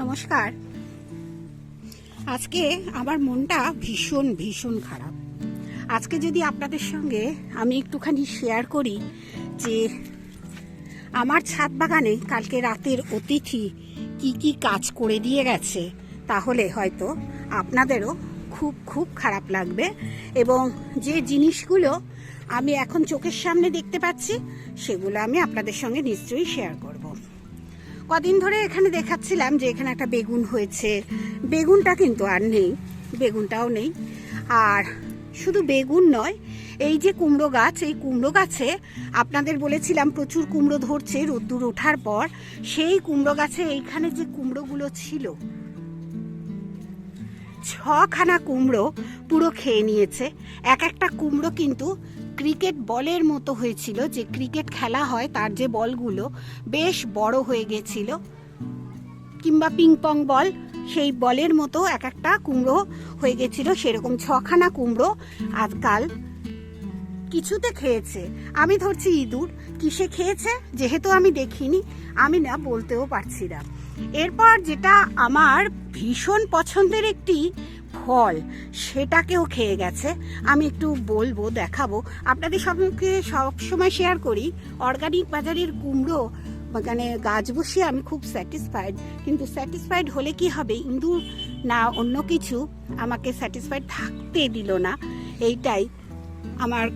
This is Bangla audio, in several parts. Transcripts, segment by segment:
নমস্কার। আজকে আমার মনটা ভীষণ ভীষণ খারাপ। আজকে যদি আপনাদের সঙ্গে আমি একটুখানি শেয়ার করি যে আমার ছাদ বাগানে কালকে রাতের অতিথি কি কি কাজ করে দিয়ে গেছে, তাহলে হয়তো আপনাদেরও খুব খুব খারাপ লাগবে এবং যে জিনিসগুলো আমি এখন চোখের সামনে দেখতে পাচ্ছি, সেগুলো আমি আপনাদের সঙ্গে নিশ্চয়ই শেয়ার করব। কদিন ধরে এখানে দেখাচ্ছিলাম যে এখানে একটা বেগুন হয়েছে। বেগুনটা কিন্তু আর নেই, বেগুনটাও নেই। আর শুধু বেগুন নয়, এই যে কুমড়ো গাছ, এই কুমড়ো গাছে আপনাদের বলেছিলাম প্রচুর কুমড়ো ধরছে, রোদ্দুর ওঠার পর সেই কুমড়ো গাছে এইখানে যে কুমড়োগুলো ছিল, ছখানা কুমড়ো পুরো খেয়ে নিয়েছে। এক একটা কুমড়ো কিন্তু ক্রিকেট বলের মতো হয়েছিল যে ক্রিকেট খেলা হয় তার যে বলগুলো বেশ বড় হয়ে গেছিল। কিংবা পিং পং বল, সেই বলের মতো এক একটা কুমড়ো হয়ে গেছিল, সেরকম ছখানা কুমড়ো আজকাল কিছুতে খেয়েছে। আমি ধরছি ইঁদুর, কিসে খেয়েছে যেহেতু আমি দেখিনি, আমি না বলতেও পারছি না। এরপর যেটা আমার ভীষণ পছন্দের একটি ফল, সেটাকেও খেয়ে গেছে। আমি একটু বলব, দেখাবো। আপনাদের সঙ্গে সবসময় শেয়ার করি অর্গানিক বাজারের কুমড়ো মানে গাছ বসিয়ে আমি খুব স্যাটিসফাইড কিন্তু স্যাটিসফাইড হলে কি হবে? ইঁদুর না অন্য কিছু আমাকে স্যাটিসফাইড থাকতে দিল না। এইটাই আমার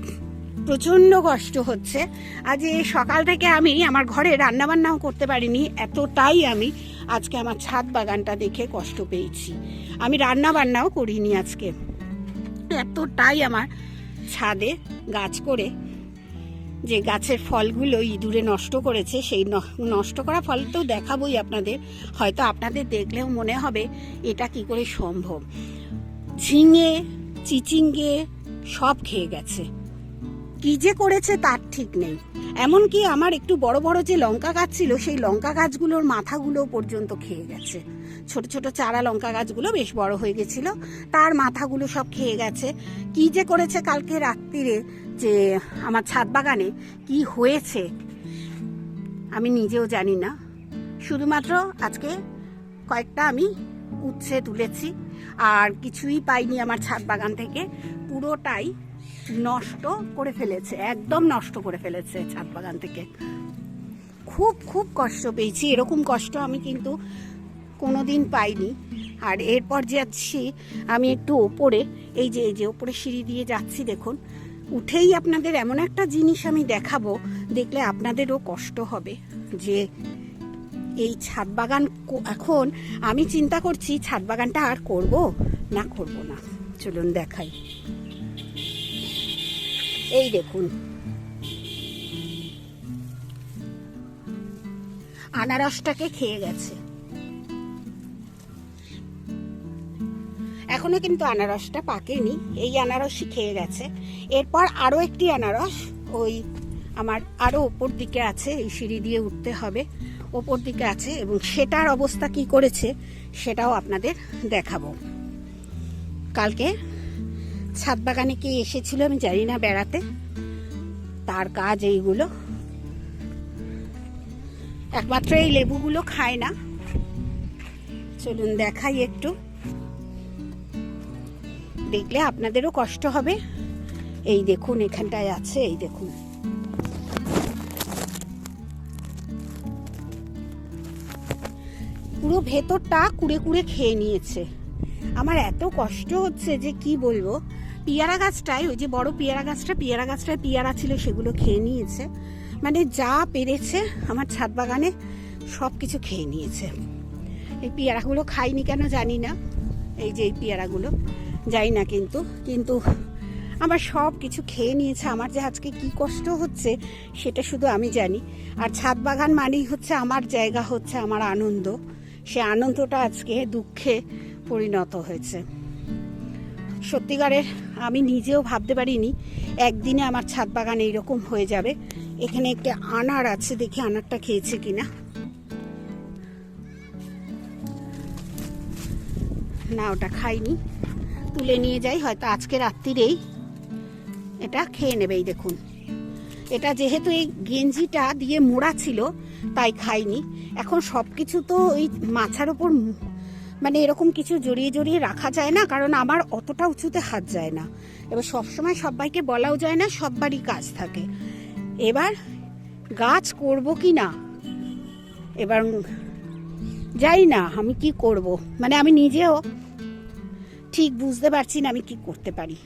প্রচণ্ড কষ্ট হচ্ছে। আজ সকাল থেকে আমি আমার ঘরে রান্নাবান্নাও করতে পারিনি, এতটাই আমি আজকে আমার ছাদ বাগানটা দেখে কষ্ট পেয়েছি। আমি রান্না বান্নাও করিনি আজকে। এতটাই আমার ছাদে গাছ করে যে গাছের ফলগুলো ইঁদুরে নষ্ট করেছে, সেই নষ্ট করা ফল তো দেখাবই আপনাদের। হয়তো আপনাদের দেখলেও মনে হবে এটা কি করে সম্ভব। ঝিঙে, চিচিঙ্গে সব খেয়ে গেছে। কি যে করেছে তার ঠিক নেই। এমনকি আমার একটু বড় বড় যে লঙ্কা গাছ ছিল, সেই লঙ্কা গাছগুলোর মাথাগুলো পর্যন্ত খেয়ে গেছে। ছোট ছোট চারা লঙ্কা গাছগুলো বেশ বড় হয়ে গেছিল। তার মাথাগুলো সব খেয়ে গেছে। কি যে করেছে কালকে রাত্রিরে যে আমার ছাদ বাগানে কি হয়েছে, আমি নিজেও জানি না। শুধুমাত্র আজকে কয়েকটা আমি উচ্ছে তুলেছি, আর কিছুই পাইনি আমার ছাদ বাগান থেকে। পুরোটাই নষ্ট করে ফেলেছে, একদম নষ্ট করে ফেলেছে ছাদ বাগান থেকে। খুব খুব কষ্ট পেয়েছি, এরকম কষ্ট আমি কিন্তু কোনোদিন পাইনি। আর এরপর যাচ্ছি, আমি একটু ওপরে, এই যে এই যে ওপরে সিঁড়ি দিয়ে যাচ্ছি, দেখুন। উঠেই আপনাদের এমন একটা জিনিস আমি দেখাবো, দেখলে আপনাদেরও কষ্ট হবে যে এই ছাদ বাগান এখন আমি চিন্তা করছি ছাদ বাগানটা আর করব না করব না। চলুন দেখাই। এই দেখুন। আনারসটাকে খেয়ে গেছে। এখনও কিন্তু আনারসটা পাকেনি, এই আনারসই খেয়ে গেছে। এরপর আরও একটি আনারস, ওই আমার আরও ওপর দিকে আছে, এই সিঁড়ি দিয়ে উঠতে হবে। ওপর দিকে আছে, এবং সেটার অবস্থা কি করেছে, সেটাও আপনাদের দেখাবো। কালকে ছাদ বাগানে কে এসেছিল আমি জানি না বেড়াতে। তার কাজ এইগুলো। একমাত্র এই লেবুগুলো খায় না। চলুন দেখাই একটু। দেখলে আপনাদেরও কষ্ট হবে। এই দেখুন, এখানটায় আছে, এই দেখুন। পুরো ভেতরটা কুড়ে কুড়ে খেয়ে নিয়েছে। আমার এত কষ্ট হচ্ছে যে কি বলব? পিয়ারা গাছটায় ওই যে বড় পিয়ারা গাছটা, পিয়ারা গাছটায় পিয়ারা ছিল, সেগুলো খেয়ে নিয়েছে। মানে যা পেরেছে, আমার ছাদ বাগানে সব কিছু খেয়ে নিয়েছে। এই পেয়ারাগুলো খাইনি কেন জানি না। এই যে এই পেয়ারাগুলো যাই না কিন্তু কিন্তু আমার সব কিছু খেয়ে নিয়েছে। আমার যে আজকে কি কষ্ট হচ্ছে, সেটা শুধু আমি জানি। আর ছাদ বাগান মানেই হচ্ছে, আমার জায়গা হচ্ছে, আমার আনন্দ। সে আনন্দটা আজকে, দুঃখে পরিণত হয়েছে। সত্যিকারের আমি নিজেও ভাবতে পারিনি, একদিনে আমার ছাদ বাগান এইরকম হয়ে যাবে। এখানে একটা আনার আছে, দেখি আনারটা খেয়েছে কিনা। না, ওটা খাইনি। তুলে নিয়ে যাই, হয়তো আজকে রাত্রিরেই এটা খেয়ে নেবেই দেখুন। এটা যেহেতু এই গেঞ্জিটা দিয়ে মোড়া ছিল, তাই খাইনি। এখন সব কিছু তো ওই মাছার ওপর মানে এরকম কিছু জড়িয়ে জড়িয়ে রাখা যায় না, কারণ আমার অতটা উঁচুতে হাত যায় না। এবার সবসময় সবাইকে বলাও যায় না, সববারই কাজ থাকে। এবার গাছ করব কি না? এবার যাই না, আমি কি করব? মানে আমি নিজেও ঠিক বুঝতে পারছি না আমি কি করতে পারি।